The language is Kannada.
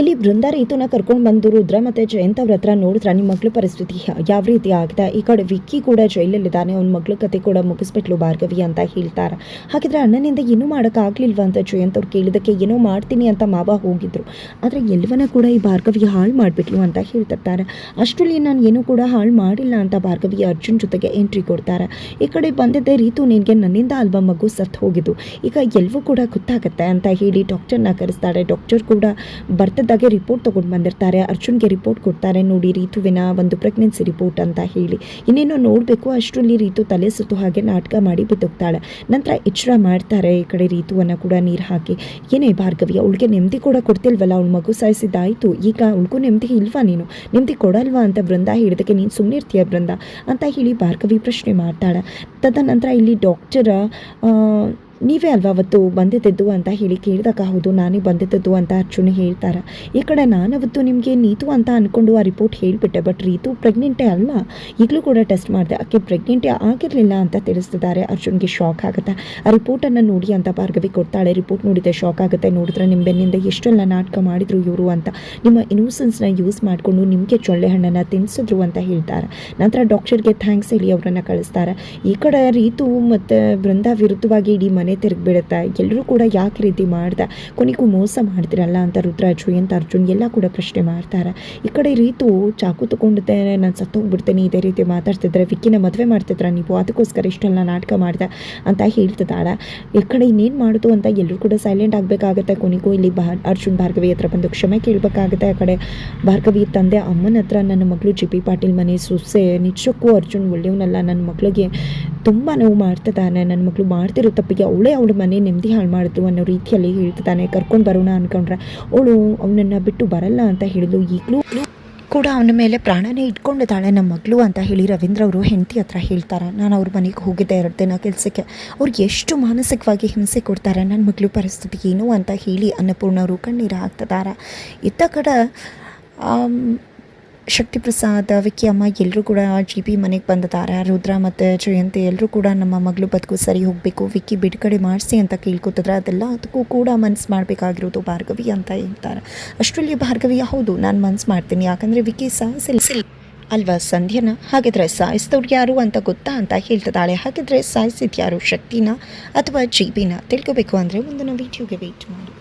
ಇಲ್ಲಿ ಬೃಂದ ರೀತುನ ಕರ್ಕೊಂಡು ಬಂದು ರುದ್ರ ಮತ್ತು ಜಯಂತ್ ಅವ್ರ ಹತ್ರ ನೋಡಿದ್ರ ನಿಮ್ಮ ಮಗಳ ಪರಿಸ್ಥಿತಿ ಯಾವ ರೀತಿ ಆಗಿದೆ? ಈ ಕಡೆ ವಿಕ್ಕಿ ಕೂಡ ಜೈಲಲ್ಲಿದ್ದಾನೆ, ಅವ್ನ ಮಗಳ ಕತೆ ಕೂಡ ಮುಗಿಸ್ಬಿಟ್ಲು ಭಾರ್ಗವಿ ಅಂತ ಹೇಳ್ತಾರೆ. ಹಾಗಿದ್ರೆ ಅಣ್ಣನಿಂದ ಏನೂ ಮಾಡೋಕ್ಕಾಗ್ಲಿಲ್ವ ಅಂತ ಜಯಂತ್ ಅವ್ರು ಕೇಳಿದಕ್ಕೆ ಏನೋ ಮಾಡ್ತೀನಿ ಅಂತ ಮಾವ ಹೋಗಿದ್ರು. ಆದರೆ ಎಲ್ಲವನ್ನ ಕೂಡ ಈ ಭಾರ್ಗವಿ ಹಾಳು ಮಾಡಿಬಿಟ್ಲು ಅಂತ ಹೇಳ್ತಿರ್ತಾರೆ. ಅಷ್ಟರಲ್ಲಿ ನಾನು ಏನೂ ಕೂಡ ಹಾಳು ಮಾಡಿಲ್ಲ ಅಂತ ಭಾರ್ಗವಿ ಅರ್ಜುನ್ ಜೊತೆಗೆ ಎಂಟ್ರಿ ಕೊಡ್ತಾರೆ. ಈ ಕಡೆ ಬಂದಿದ್ದೆ ರೀತು ನಿನಗೆ ನನ್ನಿಂದ ಅಲ್ವಾ ಮಗು ಸತ್ತು ಹೋಗಿದ್ದು? ಈಗ ಎಲ್ಲವೂ ಕೂಡ ಗೊತ್ತಾಗತ್ತೆ ಅಂತ ಹೇಳಿ ಡಾಕ್ಟರ್ನ ಕರೆಸ್ತಾರೆ. ಡಾಕ್ಟರ್ ಕೂಡ ಬರ್ತಿದ್ದಾಗೆ ರಿಪೋರ್ಟ್ ತೊಗೊಂಡು ಬಂದಿರ್ತಾರೆ. ಅರ್ಜುನ್ಗೆ ರಿಪೋರ್ಟ್ ಕೊಡ್ತಾರೆ. ನೋಡಿ, ರೀತುವಿನ ಒಂದು ಪ್ರೆಗ್ನೆನ್ಸಿ ರಿಪೋರ್ಟ್ ಅಂತ ಹೇಳಿ. ಇನ್ನೇನೋ ನೋಡಬೇಕು. ಅಷ್ಟರಲ್ಲಿ ರೀತು ತಲೆ ಸುತ್ತು ಹಾಗೆ ನಾಟಕ ಮಾಡಿ ಬಿದ್ದೋಗ್ತಾಳೆ. ನಂತರ ಎಚ್ಚರ ಮಾಡ್ತಾರೆ ಈ ಕಡೆ ರೀತುವನ್ನು ಕೂಡ ನೀರು ಹಾಕಿ. ಏನೇ ಭಾರ್ಗವಿ, ಅವಳಿಗೆ ನೆಮ್ಮದಿ ಕೂಡ ಕೊಡ್ತಿಲ್ವಲ್ಲ? ಅವಳು ಮಗು ಸಾಯಿಸಿದ್ದಾಯಿತು. ಈಗ ಅವಳಿಗೂ ನೆಮ್ಮದಿ ಇಲ್ವಾ ನೀನು? ನೆಮ್ಮದಿ ಕೊಡಲ್ವಾ ಅಂತ ಬೃಂದ ಹೇಳಿದಕ್ಕೆ ನೀನು ಸುಮ್ಮನೆ ಇರ್ತೀಯ ಬೃಂದ ಅಂತ ಹೇಳಿ ಭಾರ್ಗವಿ ಪ್ರಶ್ನೆ ಮಾಡ್ತಾಳೆ. ತದನಂತರ ಇಲ್ಲಿ ಡಾಕ್ಟರ ನೀವೇ ಅಲ್ವಾ ಅವತ್ತು ಬಂದಿದ್ದದ್ದು ಅಂತ ಹೇಳಿ ಕೇಳಿದಾಗ, ಹೌದು, ನಾನೇ ಬಂದಿದ್ದದ್ದು ಅಂತ ಅರ್ಜುನ್ ಹೇಳ್ತಾರೆ. ಈ ಕಡೆ ನಾನು ಅವತ್ತು ನಿಮಗೆ ನೀತು ಅಂತ ಅಂದ್ಕೊಂಡು ಆ ರಿಪೋರ್ಟ್ ಹೇಳಿಬಿಟ್ಟೆ ಬಟ್ ರೀತು ಪ್ರೆಗ್ನೆಂಟೇ ಅಲ್ಲ ಈಗಲೂ ಕೂಡ ಟೆಸ್ಟ್ ಮಾಡಿದೆ. ಆಕೆ ಪ್ರೆಗ್ನೆಂಟೇ ಆಗಿರಲಿಲ್ಲ ಅಂತ ತಿಳಿಸ್ತಿದ್ದಾರೆ. ಅರ್ಜುನ್ಗೆ ಶಾಕ್ ಆಗುತ್ತೆ. ಆ ರಿಪೋರ್ಟನ್ನು ನೋಡಿ ಅಂತ ಭಾರ್ಗವಿ ಕೊಡ್ತಾಳೆ. ರಿಪೋರ್ಟ್ ನೋಡಿದೆ ಶಾಕ್ ಆಗುತ್ತೆ. ನೋಡಿದ್ರೆ ನಿಮ್ಮ ಬೆನ್ನಿಂದ ಎಷ್ಟೆಲ್ಲ ನಾಟಕ ಮಾಡಿದ್ರು ಇವರು ಅಂತ. ನಿಮ್ಮ ಇನ್ಯೂಸೆನ್ಸ್ನ ಯೂಸ್ ಮಾಡಿಕೊಂಡು ನಿಮಗೆ ಚೊಳ್ಳೆ ಹಣ್ಣನ್ನು ತಿನ್ನಿಸಿದ್ರು ಅಂತ ಹೇಳ್ತಾರೆ. ನಂತರ ಡಾಕ್ಟರ್ಗೆ ಥ್ಯಾಂಕ್ಸ್ ಹೇಳಿ ಅವರನ್ನು ಕಳಿಸ್ತಾರೆ. ಈ ಕಡೆ ರೀತು ಮತ್ತು ಬೃಂದ ವಿರುದ್ಧವಾಗಿ ಇಡೀ ಮನೆ ತಿರುಗಿಬಿಡುತ್ತೆ. ಎಲ್ಲರೂ ಕೂಡ ಯಾಕೆ ರೀತಿ ಮಾಡ್ದೆ? ಕೊನೆಗೂ ಮೋಸ ಮಾಡ್ತಿರಲ್ಲ ಅಂತ ರುದ್ರಾಜು ಅಂತ ಅರ್ಜುನ್, ಎಲ್ಲ ಕೂಡ ಪ್ರಶ್ನೆ ಮಾಡ್ತಾರೆ. ಈ ಕಡೆ ರೀತು ಚಾಕು ತಗೊಂಡಿದ್ದೆ, ನಾನು ಸತ್ತೋಗ್ಬಿಡ್ತೇನೆ, ಇದೇ ರೀತಿ ಮಾತಾಡ್ತಿದ್ರೆ. ವಿಕ್ಕಿನ ಮದುವೆ ಮಾಡ್ತಿದ್ರ ನೀವು, ಅದಕ್ಕೋಸ್ಕರ ಇಷ್ಟೆಲ್ಲ ನಾಟಕ ಮಾಡ್ದೆ ಅಂತ ಹೇಳ್ತಿದ್ದಾಳೆ. ಈ ಕಡೆ ಇನ್ನೇನು ಮಾಡೋದು ಅಂತ ಎಲ್ಲರೂ ಕೂಡ ಸೈಲೆಂಟ್ ಆಗಬೇಕಾಗತ್ತೆ. ಕೊನೆಗೂ ಇಲ್ಲಿ ಬಾ, ಅರ್ಜುನ್ ಭಾರ್ಗವಿ ಹತ್ರ ಬಂದು ಕ್ಷಮೆ ಕೇಳಬೇಕಾಗುತ್ತೆ ಆ ಕಡೆ. ಭಾರ್ಗವಿ ತಂದೆ ಅಮ್ಮನ ಹತ್ರ ನನ್ನ ಮಗಳು ಜಿ ಪಿ ಪಾಟೀಲ್ ಮನೆ ಸೊಸೆ, ನಿಜಕ್ಕೂ ಅರ್ಜುನ್ ಒಳ್ಳೆಯವನಲ್ಲ. ನನ್ನ ಮಗಳಿಗೆ ತುಂಬ ನೋವು ಮಾಡ್ತಿದ್ದಾನೆ. ನನ್ನ ಮಗಳು ಮಾಡ್ತಿರೋ ತಪ್ಪಿಗೆ ಅವಳೇ ಅವಳ ಮನೆ ನೆಮ್ಮದಿ ಹಾಳು ಮಾಡಿದ್ರು ಅನ್ನೋ ರೀತಿಯಲ್ಲಿ ಹೇಳ್ತಿದ್ದಾನೆ. ಕರ್ಕೊಂಡು ಬರೋಣ ಅನ್ಕೊಂಡ್ರೆ ಅವಳು ಅವನನ್ನು ಬಿಟ್ಟು ಬರಲ್ಲ ಅಂತ ಹೇಳಿದ್ಲು. ಈಗಲೂ ಕೂಡ ಅವನ ಮೇಲೆ ಪ್ರಾಣನೇ ಇಟ್ಕೊಂಡಿದ್ದಾಳೆ ನಮ್ಮ ಮಗಳು ಅಂತ ಹೇಳಿ ರವೀಂದ್ರ ಅವರು ಹೆಂಡತಿ ಹತ್ರ ಹೇಳ್ತಾರೆ. ನಾನು ಅವ್ರ ಮನೆಗೆ ಹೋಗಿದ್ದೆ ಎರಡು ದಿನ ಕೆಲಸಕ್ಕೆ. ಅವ್ರಿಗೆ ಎಷ್ಟು ಮಾನಸಿಕವಾಗಿ ಹಿಂಸೆ ಕೊಡ್ತಾರೆ ನನ್ನ ಮಗಳು ಪರಿಸ್ಥಿತಿ ಏನು ಅಂತ ಹೇಳಿ ಅನ್ನಪೂರ್ಣ ಅವರು ಕಣ್ಣೀರು ಹಾಕ್ತಿದ್ದಾರೆ. ಇತ್ತ ಕಡೆ ಶಕ್ತಿ ಪ್ರಸಾದ್ ವಿಕ್ಕಿ ಅಮ್ಮ ಎಲ್ಲರೂ ಕೂಡ ಜಿ ಪಿ ಮನೆಗೆ ಬಂದಿದ್ದಾರೆ ರುದ್ರ ಮತ್ತು ಜಯಂತಿ ಎಲ್ಲರೂ ಕೂಡ ನಮ್ಮ ಮಗಳು ಬದುಕು ಸರಿ ಹೋಗಬೇಕು. ವಿಕ್ಕಿ ಬಿಡುಗಡೆ ಮಾಡಿಸಿ ಅಂತ ಕೇಳ್ಕೊತಿದ್ರೆ. ಅದೆಲ್ಲ ಅದಕ್ಕೂ ಕೂಡ ಮನ್ಸು ಮಾಡಬೇಕಾಗಿರೋದು ಭಾರ್ಗವಿ ಅಂತ ಹೇಳ್ತಾರೆ. ಅಷ್ಟರಲ್ಲಿ ಭಾರ್ಗವಿ, ಹೌದು, ನಾನು ಮನ್ಸು ಮಾಡ್ತೀನಿ. ಯಾಕಂದರೆ ವಿಕ್ಕಿ ಸಾಯಿಸಿಲ್ಲ. ಅಲ್ವಾ ಸಂಧ್ಯನ? ಹಾಗಿದ್ರೆ ಸಾಯಿಸಿದವ್ರು ಯಾರು ಅಂತ ಗೊತ್ತಾ ಅಂತ ಹೇಳ್ತಿದ್ದಾಳೆ. ಹಾಗಿದ್ರೆ ಸಾಯಿಸಿದ ಯಾರು ಶಕ್ತಿನ ಅಥವಾ ಜಿ ಬಿನ ತಿಳ್ಕೊಬೇಕು ಅಂದರೆ ಮುಂದಿನ ವೀಡಿಯೋಗೆ ವೇಟ್ ಮಾಡಿ.